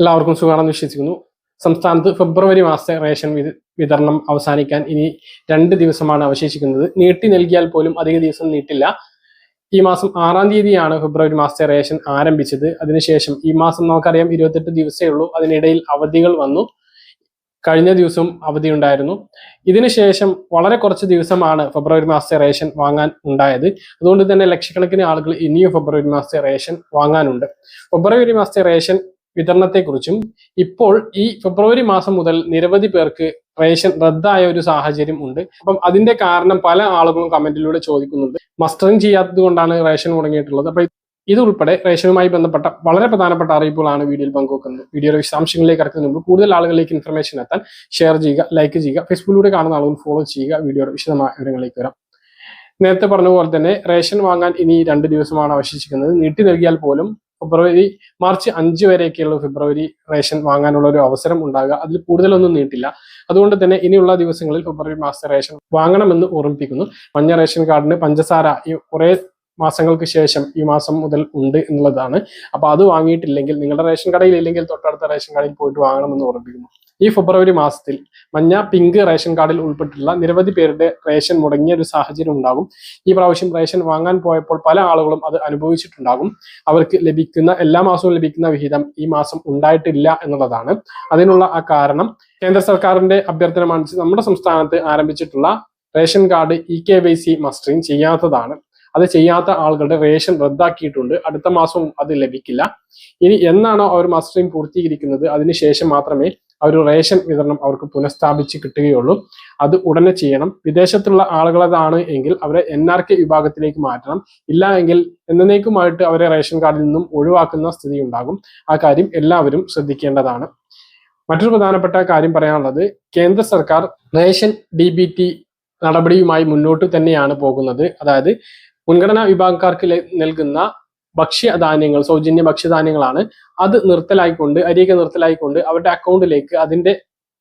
എല്ലാവർക്കും സുഖമാണെന്ന് വിശ്വസിക്കുന്നു. സംസ്ഥാനത്ത് ഫെബ്രുവരി മാസത്തെ റേഷൻ വിത- വിതരണം അവസാനിക്കാൻ ഇനി രണ്ട് ദിവസമാണ് അവശേഷിക്കുന്നത്. നീട്ടി നൽകിയാൽ പോലും അധിക ദിവസം നീട്ടില്ല. ഈ മാസം ആറാം തീയതിയാണ് ഫെബ്രുവരി മാസത്തെ റേഷൻ ആരംഭിച്ചത്. അതിനുശേഷം ഈ മാസം നമുക്കറിയാം ഇരുപത്തെട്ട് ദിവസമേ ഉള്ളൂ. അതിനിടയിൽ അവധികൾ വന്നു. കഴിഞ്ഞ ദിവസവും അവധി ഉണ്ടായിരുന്നു. ഇതിനുശേഷം വളരെ കുറച്ച് ദിവസമാണ് ഫെബ്രുവരി മാസത്തെ റേഷൻ വാങ്ങാൻ ഉണ്ടായത്. അതുകൊണ്ട് തന്നെ ലക്ഷക്കണക്കിന് ആളുകൾ ഇനിയും ഫെബ്രുവരി മാസത്തെ റേഷൻ വാങ്ങാനുണ്ട്. ഫെബ്രുവരി മാസത്തെ റേഷൻ വിതരണത്തെക്കുറിച്ചും ഇപ്പോൾ ഈ ഫെബ്രുവരി മാസം മുതൽ നിരവധി പേർക്ക് റേഷൻ റദ്ദായ ഒരു സാഹചര്യം ഉണ്ട്. അപ്പം അതിന്റെ കാരണം പല ആളുകളും കമന്റിലൂടെ ചോദിക്കുന്നുണ്ട്. മസ്റ്ററിങ് ചെയ്യാത്തത് കൊണ്ടാണ് റേഷൻ മുടങ്ങിയിട്ടുള്ളത്. അപ്പൊ ഇതുൾപ്പെടെ റേഷനുമായി ബന്ധപ്പെട്ട വളരെ പ്രധാനപ്പെട്ട അറിയിപ്പുകളാണ് വീഡിയോയിൽ പങ്കുവെക്കുന്നത്. വീഡിയോയുടെ വിശദാംശങ്ങളിലേക്ക് കടക്കുന്നതിന് മുമ്പ് കൂടുതൽ ആളുകളിലേക്ക് ഇൻഫർമേഷൻ എത്താൻ ഷെയർ ചെയ്യുക ലൈക്ക് ചെയ്യുക ഫേസ്ബുക്കിലൂടെ കാണുന്ന ആളുകൾ ഫോളോ ചെയ്യുക വീഡിയോയുടെ വിശദമായ വിവരങ്ങളിലേക്ക് വരാം. നേരത്തെ പറഞ്ഞ പോലെ തന്നെ റേഷൻ വാങ്ങാൻ ഇനി രണ്ട് ദിവസമാണ് അവശേഷിക്കുന്നത്. നീട്ടി നൽകിയാൽ പോലും ഫെബ്രുവരി മാർച്ച് അഞ്ച് വരെയൊക്കെയുള്ള ഫെബ്രുവരി റേഷൻ വാങ്ങാനുള്ള ഒരു അവസരം ഉണ്ടാകുക. അതിൽ കൂടുതലൊന്നും നീട്ടില്ല. അതുകൊണ്ട് തന്നെ ഇനിയുള്ള ദിവസങ്ങളിൽ ഫെബ്രുവരി മാസത്തെ റേഷൻ വാങ്ങണമെന്ന് ഓർമ്മിപ്പിക്കുന്നു. മഞ്ഞ റേഷൻ കാർഡിന് പഞ്ചസാര ഈ കുറെ മാസങ്ങൾക്ക് ശേഷം ഈ മാസം മുതൽ ഉണ്ട് എന്നുള്ളതാണ്. അപ്പൊ അത് വാങ്ങിയിട്ടില്ലെങ്കിൽ നിങ്ങളുടെ റേഷൻ കടയിൽ ഇല്ലെങ്കിൽ തൊട്ടടുത്ത റേഷൻ കടയിൽ പോയിട്ട് വാങ്ങണമെന്ന് ഓർമ്മിപ്പിക്കുന്നു. ഈ ഫെബ്രുവരി മാസത്തിൽ മഞ്ഞ പിങ്ക് റേഷൻ കാർഡിൽ ഉൾപ്പെട്ടിട്ടുള്ള നിരവധി പേരുടെ റേഷൻ മുടങ്ങിയ ഒരു സാഹചര്യം ഉണ്ടാകും. ഈ പ്രാവശ്യം റേഷൻ വാങ്ങാൻ പോയപ്പോൾ പല ആളുകളും അത് അനുഭവിച്ചിട്ടുണ്ടാകും. അവർക്ക് ലഭിക്കുന്ന എല്ലാ മാസവും ലഭിക്കുന്ന വിഹിതം ഈ മാസം ഉണ്ടായിട്ടില്ല എന്നുള്ളതാണ്. അതിനുള്ള ആ കാരണം കേന്ദ്ര സർക്കാരിന്റെ അഭ്യർത്ഥന മാനിച്ച് നമ്മുടെ സംസ്ഥാനത്ത് ആരംഭിച്ചിട്ടുള്ള ration card E K Y C mustering ചെയ്യാത്തതാണ്. അത് ചെയ്യാത്ത ആളുകളുടെ റേഷൻ റദ്ദാക്കിയിട്ടുണ്ട്. അടുത്ത മാസവും അത് ലഭിക്കില്ല. ഇനി എന്നാണോ അവർ മസ്റ്ററിങ് പൂർത്തീകരിക്കുന്നത്? അതിനുശേഷം മാത്രമേ ഒരു റേഷൻ വിതരണം അവർക്ക് പുനഃസ്ഥാപിച്ച് കിട്ടുകയുള്ളൂ. അത് ഉടനെ ചെയ്യണം. വിദേശത്തുള്ള ആളുകളതാണ് എങ്കിൽ അവരെ എൻ ആർ കെ വിഭാഗത്തിലേക്ക് മാറ്റണം. ഇല്ല എങ്കിൽ എന്നേക്കുമായിട്ട് അവരെ റേഷൻ കാർഡിൽ നിന്നും ഒഴിവാക്കുന്ന സ്ഥിതി ഉണ്ടാകും. ആ കാര്യം എല്ലാവരും ശ്രദ്ധിക്കേണ്ടതാണ്. മറ്റൊരു പ്രധാനപ്പെട്ട കാര്യം പറയാനുള്ളത് കേന്ദ്ര സർക്കാർ റേഷൻ ഡി ബി ടി നടപടിയുമായി മുന്നോട്ട് തന്നെയാണ് പോകുന്നത്. അതായത് മുൻഗണനാ വിഭാഗക്കാർക്ക് നൽകുന്ന ഭക്ഷ്യധാന്യങ്ങൾ സൗജന്യ ഭക്ഷ്യധാന്യങ്ങളാണ് അത് നിർത്തലായിക്കൊണ്ട് അരിയൊക്കെ നിർത്തലായിക്കൊണ്ട് അവരുടെ അക്കൗണ്ടിലേക്ക് അതിന്റെ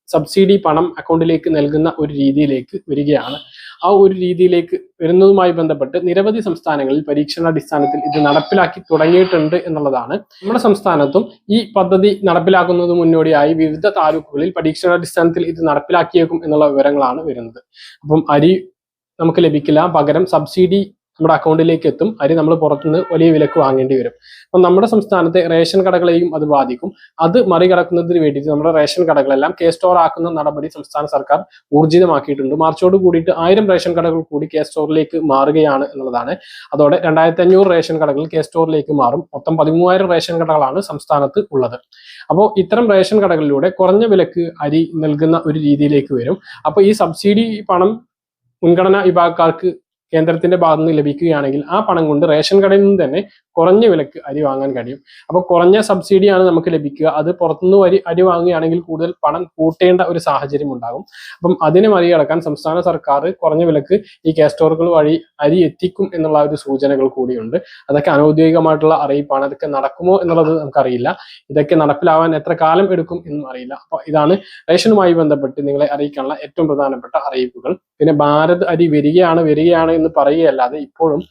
സബ്സിഡി പണം അക്കൗണ്ടിലേക്ക് നൽകുന്ന ഒരു രീതിയിലേക്ക് വരികയാണ്. ആ ഒരു രീതിയിലേക്ക് വരുന്നതുമായി ബന്ധപ്പെട്ട് നിരവധി സംസ്ഥാനങ്ങളിൽ പരീക്ഷണാടിസ്ഥാനത്തിൽ ഇത് നടപ്പിലാക്കി തുടങ്ങിയിട്ടുണ്ട് എന്നുള്ളതാണ്. നമ്മുടെ സംസ്ഥാനത്തും ഈ പദ്ധതി നടപ്പിലാക്കുന്നത് മുന്നോടിയായി വിവിധ താലൂക്കുകളിൽ പരീക്ഷണാടിസ്ഥാനത്തിൽ ഇത് നടപ്പിലാക്കിയേക്കും എന്നുള്ള വിവരങ്ങളാണ് വരുന്നത്. അപ്പം അരി നമുക്ക് ലഭിക്കില്ല പകരം സബ്സിഡി നമ്മുടെ അക്കൗണ്ടിലേക്ക് എത്തും. അരി നമ്മൾ പുറത്തുനിന്ന് വലിയ വിലക്ക് വാങ്ങേണ്ടി വരും. അപ്പം നമ്മുടെ സംസ്ഥാനത്തെ റേഷൻ കടകളെയും അത് ബാധിക്കും. അത് മറികടക്കുന്നതിന് വേണ്ടിയിട്ട് നമ്മുടെ റേഷൻ കടകളെല്ലാം കെ സ്റ്റോർ ആക്കുന്ന നടപടി സംസ്ഥാന സർക്കാർ ഊർജിതമാക്കിയിട്ടുണ്ട്. മാർച്ചോട് കൂടിയിട്ട് ആയിരം റേഷൻ കടകൾ കൂടി കെ സ്റ്റോറിലേക്ക് മാറുകയാണ് എന്നുള്ളതാണ്. അതോടെ രണ്ടായിരത്തി അഞ്ഞൂറ് റേഷൻ കടകൾ കെ സ്റ്റോറിലേക്ക് മാറും. മൊത്തം പതിമൂവായിരം റേഷൻ കടകളാണ് സംസ്ഥാനത്ത് ഉള്ളത്. അപ്പോൾ ഇത്തരം റേഷൻ കടകളിലൂടെ കുറഞ്ഞ വിലക്ക് അരി നൽകുന്ന ഒരു രീതിയിലേക്ക് വരും. അപ്പോൾ ഈ സബ്സിഡി പണം മുൻഗണനാ വിഭാഗക്കാർക്ക് കേന്ദ്രത്തിന്റെ ഭാഗത്ത് നിന്ന് ലഭിക്കുകയാണെങ്കിൽ ആ പണം കൊണ്ട് റേഷൻ കടയിൽ നിന്ന് തന്നെ കുറഞ്ഞ വിലക്ക് അരി വാങ്ങാൻ കഴിയും. അപ്പോൾ കുറഞ്ഞ സബ്സിഡിയാണ് നമുക്ക് ലഭിക്കുക. അത് പുറത്തുനിന്ന് അരി അരി വാങ്ങുകയാണെങ്കിൽ കൂടുതൽ പണം കൂട്ടേണ്ട ഒരു സാഹചര്യം ഉണ്ടാകും. അപ്പം അതിനെ മറികടക്കാൻ സംസ്ഥാന സർക്കാർ കുറഞ്ഞ വിലക്ക് ഈ കെ സ്റ്റോറുകൾ വഴി അരി എത്തിക്കും എന്നുള്ള ഒരു സൂചനകൾ കൂടിയുണ്ട്. അതൊക്കെ അനൗദ്യോഗികമായിട്ടുള്ള അറിയിപ്പാണ്. അതൊക്കെ നടക്കുമോ എന്നുള്ളത് നമുക്കറിയില്ല. ഇതൊക്കെ നടപ്പിലാവാൻ എത്ര കാലം എടുക്കും എന്നും അറിയില്ല. അപ്പൊ ഇതാണ് റേഷനുമായി ബന്ധപ്പെട്ട് നിങ്ങളെ അറിയിക്കാനുള്ള ഏറ്റവും പ്രധാനപ്പെട്ട അറിയിപ്പുകൾ. പിന്നെ ഭാരത് അരി വരികയാണ് വരികയാണ് എന്ന് പറയുകയല്ലാതെ ഇപ്പോഴും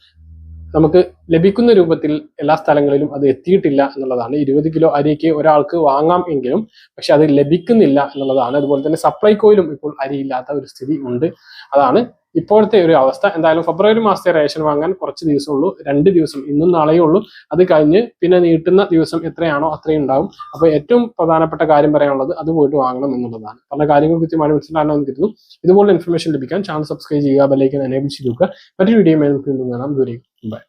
നമുക്ക് ലഭിക്കുന്ന രൂപത്തിൽ എല്ലാ സ്ഥലങ്ങളിലും അത് എത്തിയിട്ടില്ല എന്നുള്ളതാണ്. ഇരുപത് കിലോ അരിക്ക് ഒരാൾക്ക് വാങ്ങാം എങ്കിലും പക്ഷെ അത് ലഭിക്കുന്നില്ല എന്നുള്ളതാണ്. അതുപോലെ തന്നെ സപ്ലൈകോയിലും ഇപ്പോൾ അരിയില്ലാത്ത ഒരു സ്ഥിതി ഉണ്ട്. അതാണ് ഇപ്പോഴത്തെ ഒരു അവസ്ഥ. എന്തായാലും ഫെബ്രുവരി മാസത്തെ റേഷൻ വാങ്ങാൻ കുറച്ച് ദിവസമുള്ളൂ. രണ്ട് ദിവസം ഇന്നും നാളെയേ ഉള്ളൂ. അത് കഴിഞ്ഞ് പിന്നെ നീട്ടുന്ന ദിവസം എത്രയാണോ അത്രയും ഉണ്ടാവും. അപ്പോൾ ഏറ്റവും പ്രധാനപ്പെട്ട കാര്യം പറയാനുള്ളത് അത് പോയിട്ട് വാങ്ങണം എന്നുള്ളതാണ്. പല കാര്യങ്ങൾ കൃത്യമായി മനസ്സിലാണെന്ന് കരുതുന്നു. ഇതുപോലെ ഇൻഫർമേഷൻ ലഭിക്കാൻ ചാനൽ സബ്സ്ക്രൈബ് ചെയ്യുക ബെല്ലൈക്കൻ എനേബിൾ ചെയ്തു മറ്റൊരു വീഡിയോ മേലും കാണാം. ദൂരേക്ക് ബൈ